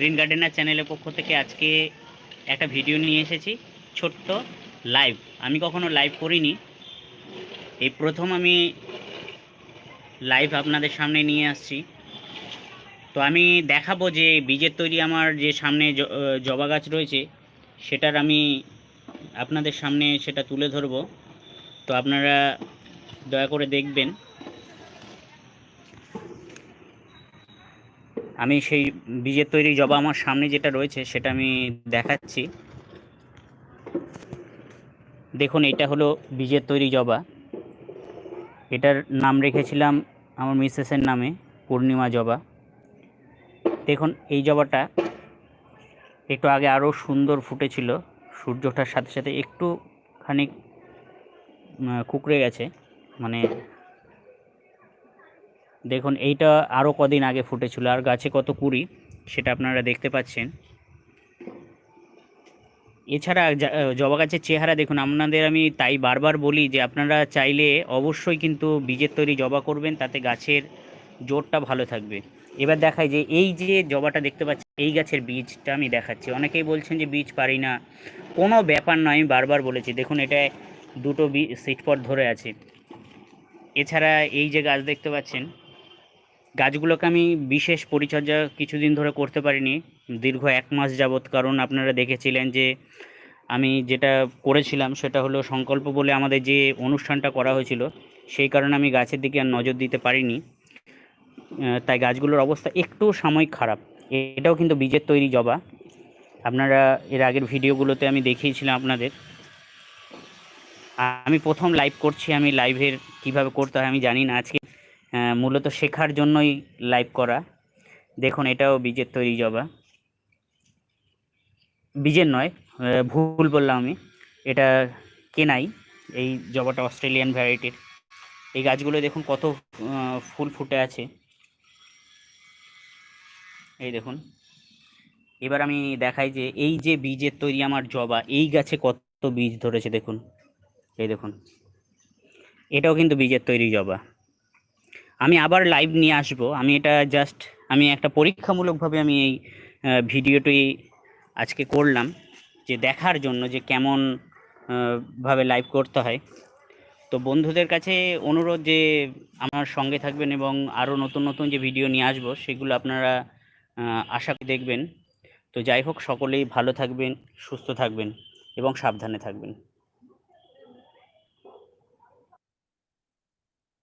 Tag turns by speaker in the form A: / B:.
A: Green gardener চ্যানেলের পক্ষ থেকে আজকে একটা ভিডিও নিয়ে এসেছি, ছোট্ট লাইভ। আমি কখনো লাইভ করিনি। এই প্রথম আমি লাইভ আপনাদের সামনে নিয়ে আসছি। তো আমি দেখাবো যে বীজের তৈরি আমার যে সামনে জবা গাছ রয়েছে, সেটার আমি আপনাদের সামনে সেটা তুলে ধরবো। তো আপনারা দয়া করে দেখবেন। আমি সেই বীজের তৈরি জবা আমার সামনে যেটা রয়েছে, সেটা আমি দেখাচ্ছি। দেখুন, এটা হলো বীজের তৈরি জবা। এটার নাম রেখেছিলাম আমার মিসেসের নামে, পূর্ণিমা জবা। দেখুন, এই জবাটা একটু আগে আরও সুন্দর ফুটেছিল। সূর্যটার সাথে সাথে একটু খানিক কুকড়ে গেছে। মানে দেখুন, এইটা আরও কদিন আগে ফুটেছিল, আর গাছে কত কুড়ি, সেটা আপনারা দেখতে পাচ্ছেন। এছাড়া জবা গাছের চেহারা দেখুন, আপনাদের আমি তাই বারবার বলি যে আপনারা চাইলে অবশ্যই কিন্তু বীজের তৈরি জবা করবেন, তাতে গাছের জোরটা ভালো থাকবে। এবার দেখাই যে এই যে জবাটা দেখতে পাচ্ছি এই গাছের বীজটা আমি দেখাচ্ছি। অনেকেই বলছেন যে বীজ পারি না, কোনো ব্যাপার নয়, আমি বারবার বলেছি। দেখুন, এটা দুটো সিটপট ধরে আছে। এছাড়া এই যে গাছ দেখতে পাচ্ছেন গাছগুলোকে আমি বিশেষ পরিচর্যা কিছুদিন ধরে করতে পারিনি, দীর্ঘ এক মাস যাবৎ। কারণ আপনারা দেখেছিলেন যে আমি যেটা করেছিলাম সেটা হলো সংকল্প বলে আমাদের যে অনুষ্ঠানটা করা হয়েছিল, সেই কারণে আমি গাছের দিকে আর নজর দিতে পারিনি। তাই গাছগুলোর অবস্থা একটু সাময়িক খারাপ। এটাও কিন্তু বীজের তৈরি জবা। আপনারা এর আগের ভিডিওগুলোতে আমি দেখিয়েছিলাম আপনাদের। আমি প্রথম লাইভ করছি, আমি লাইভের কীভাবে করতে হয় আমি জানি না। আজকে মূলত শেখার জন্যই লাইভ করা। দেখুন, এটাও বীজের তৈরি জবা। বীজের নয় ভুল বললাম আমি। এটা কেনাই, এই জবাটা অস্ট্রেলিয়ান ভ্যারাইটির এই গাছগুলো দেখুন কত ফুল ফুটে আছে। এই দেখুন। এবার আমি দেখাই যে এই যে বীজের তৈরি আমার জবা, এই গাছে কত বীজ ধরেছে দেখুন। এই দেখুন। এটাও কিন্তু বীজের তৈরি জবা। আমি আবার লাইভ নিয়ে আসব। আমি এটা জাস্ট আমি একটা পরীক্ষামূলকভাবে আমি এই ভিডিওটি আজকে করলাম, যে দেখার জন্য যে কেমন ভাবে লাইভ করতে হয়। তো বন্ধুদের কাছে অনুরোধ যে আমার সঙ্গে থাকবেন এবং আরও নতুন নতুন যে ভিডিও নিয়ে আসব, সেগুলো আপনারা আশা দেখবেন। তো যাই হোক, সকলেই ভালো থাকবেন, সুস্থ থাকবেন এবং সাবধানে থাকবেন।